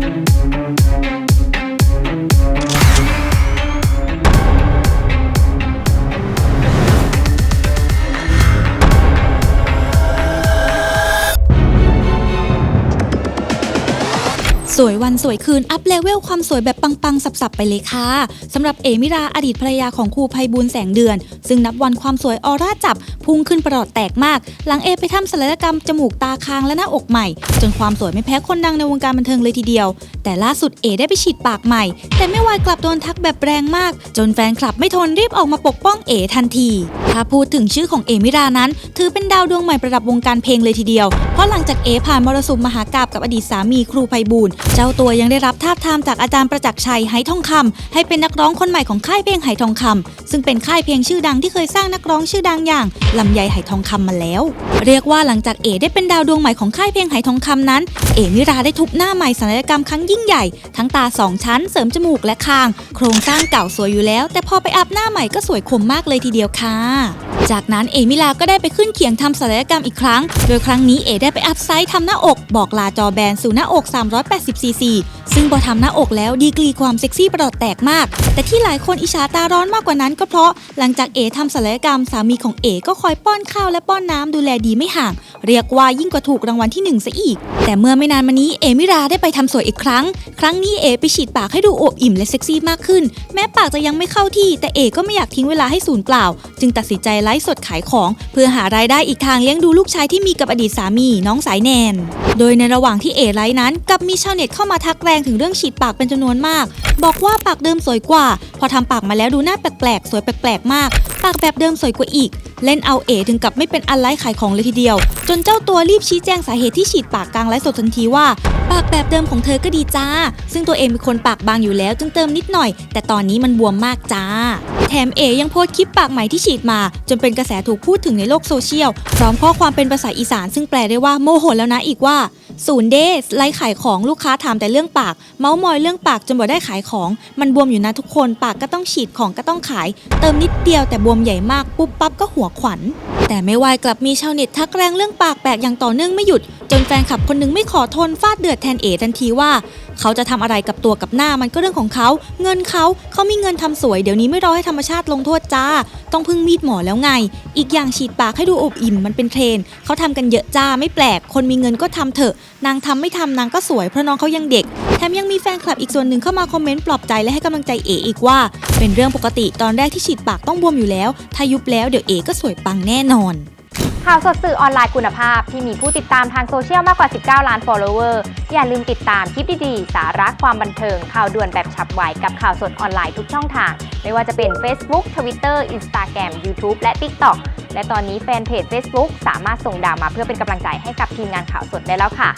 ส วยวันสวยคืนอัพเลเวลความสวยแบบปังๆ สับๆ ไปเลยค่ะสำหรับเอมิราอดีตภรรยาของครูภัยบูลแสงเดือน ซึ่งนับวันความสวยออร่าจับ พุ่งขึ้นประหลอดแตกมาก หลังเอไปทำศัลยกรรมจมูกตาคางและหน้าอกใหม่ จนความสวยไม่แพ้คนดังในวงการบันเทิงเลยทีเดียว แต่ล่าสุดเอได้ไปฉีดปากใหม่ แต่ไม่วายกลับโดนทักแบบแรงมาก จนแฟนคลับไม่ทนรีบออกมาปกป้องเอทันทีถ้าพูดถึงชื่อของเอมิรานั้น ถือเป็นดาวดวงใหม่ประดับวงการเพลงเลยทีเดียวเพราะหลังจากเอผ่านมรสุมมหากาบกับอดีตสามีครูไพบูลเจ้าตัวยังได้รับทาบทามจากอาจารย์ประจักษ์ชัยไหทองคำให้เป็นนักร้องคนใหม่ของค่ายเพลงไหทองคำซึ่งเป็นค่ายเพลงชื่อดังที่เคยสร้างนักร้องชื่อดังอย่างลำไยไหทองคำมาแล้ว เรียกว่าหลังจากเอได้เป็นดาวดวงใหม่ของค่ายเพลงไหทองคำนั้น เอมิราได้ทุบหน้าใหม่ศัลยกรรมครั้งยิ่งใหญ่ ทั้งตาสองชั้นเสริมจมูกและคาง โครงสร้างเก่าสวยอยู่แล้ว แต่พอไปอัพหน้าใหม่ก็สวยคมมากเลยทีเดียวค่ะ จากนั้นเอมิลาก็ได้ไปขึ้นเขียงทำศัลยกรรมอีกครั้ง โดยครั้งนี้เอได้ไปอัพไซส์ทำหน้าอก บอกลาจอแบนสู่หน้าอก 380 ซีซี ซึ่งพอทำหน้าอกแล้วดีกรีความเซ็กซี่ประหลอดแตกมาก แต่ที่หลายคนอิจฉาตาร้อนมากกว่านั้นก็เพราะหลังจากเอทำศัลยกรรมสามีของเอก็คอยป้อนข้าวและป้อนน้ำดูแลดีไม่ห่าง เรียกว่ายิ่งกว่าถูกรางวัลที่หนึ่งซะอีก แต่เมื่อไม่นานมานี้เอมิราได้ไปทำสวยอีกครั้ง ครั้งนี้เอไปฉีดปากให้ดูอวบอิ่มและเซ็กซี่มากขึ้น แม้ปากจะยังไม่เข้าที่ แต่เอก็ไม่อยากทิ้งเวลาให้สูญเปล่า จึงตัดสินใจลฟ์สดขายของ เพื่อหารายได้อีกทางเลี้ยงดูลูกชายที่มีกับอดีตสามีน้องสายแนน โดยในระหว่างที่เอไลฟ์นั้นกลับมีชาวเน็ตเข้ามาทักแรงถึงเรื่องฉีดปากเป็นจำนวนมาก บอกว่าปากเดิมสวยกว่า พอทำปากมาแล้วดูหน้าแปลกๆ สวยแปลกๆ มาก ปากแบบเดิมสวยกว่าอีก เล่นเอาเอถึงกับไม่เป็นอันไลฟ์ขายของเลยทีเดียว จนเจ้าตัวรีบชี้แจงสาเหตุที่ฉีดปากกลางไลฟ์สดทันทีว่าปากแบบเดิมของเธอก็ดีจ้า ซึ่งตัวเองเป็นคนปากบางอยู่แล้วจึงเติมนิดหน่อย แต่ตอนนี้มันบวมมากจ้า แถมเอยังโพสต์คลิปปากใหม่ที่ฉีดมา จนเป็นกระแสถูกพูดถึงในโลกโซเชียล พร้อมข้อความเป็นภาษาอีสาน ซึ่งแปลได้ว่าโมโหแล้วนะอีกว่าศูนย์เดสไลฟ์ขายของลูกค้าถามแต่เรื่องปาก เมาส์มอยเรื่องปากจนบ่ได้ขายของ มันบวมอยู่นะทุกคนปากก็ต้องฉีดของก็ต้องขาย เติมนิดเดียวแต่บวมใหญ่มากปุ๊บปั๊บก็หัวขวัญ แต่ไม่วายกลับมีชาวเน็ตทักแรงเรื่องปากแปลกอย่างต่อเนื่องไม่หยุด จนแฟนคลับคนหนึงไม่ขอทนฟาดเดือดแทนเอทันทีว่า เขาจะทำอะไรกับตัวกับหน้ามันก็เรื่องของเขา เงินเขาเขามีเงินทำสวยเดี๋ยวนี้ไม่รอให้ธรรมชาติลงโทษจ้า ต้องพึ่งมีดหมอแล้วไง อีกอย่างฉีดปากให้ดูอบอิ่มมันเป็นเทรนเขาทำกันเยอะจ้าไม่แปลก คนมีเงินก็ทำเถอะ นางทำไม่ทำนางก็สวยเพราะน้องเขายังเด็กแถมยังมีแฟนคลับอีกส่วนหนึ่งเข้ามาคอมเมนต์ปลอบใจและให้กำลังใจเออีกว่า เป็นเรื่องปกติตอนแรกที่ฉีดปากต้องบวมอยู่แล้ว ถ้ายุบแล้วเดี๋ยวเอก็สวยปังแน่นอน ข่าวสดสื่อออนไลน์คุณภาพที่มีผู้ติดตามทางโซเชียลมากกว่า 19 ล้าน follower อย่าลืมติดตามคลิปดีๆ สาระความบันเทิง ข่าวด่วนแบบฉับไวกับข่าวสดออนไลน์ทุกช่องทาง ไม่ว่าจะเป็น Facebook Twitter Instagram YouTube และ TikTok และตอนนี้แฟนเพจ Facebook สามารถส่งดาวมาเพื่อเป็นกำลังใจให้กับทีมงานข่าวสดได้แล้วค่ะ